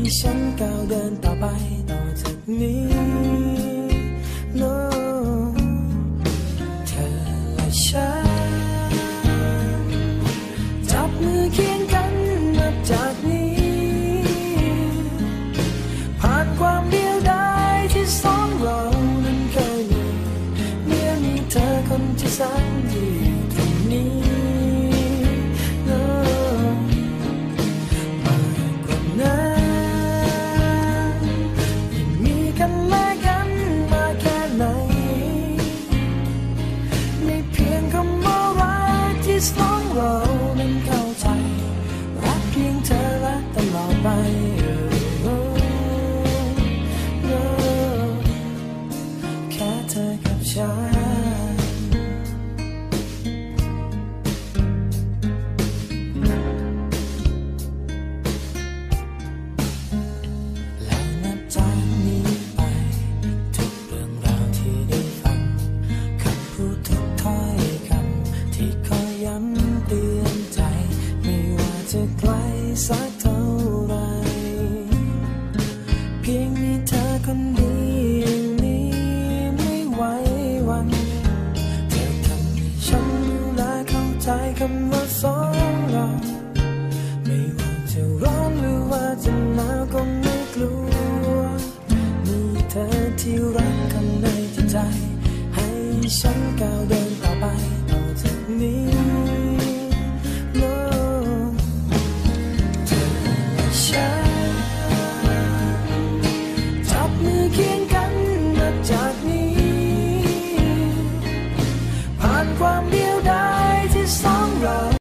ให้ฉันก้าวเสักเท่าไร เพียงมีเธอคนเดียวนี้ไม่ไหววัน เธอทำให้ฉันรู้และเข้าใจคำว่าสองเรา ไม่ว่าจะร้อนหรือว่าจะหนาวก็ไม่กลัว มีเธอที่รักข้างในใจ ให้ฉันก้าวเดิ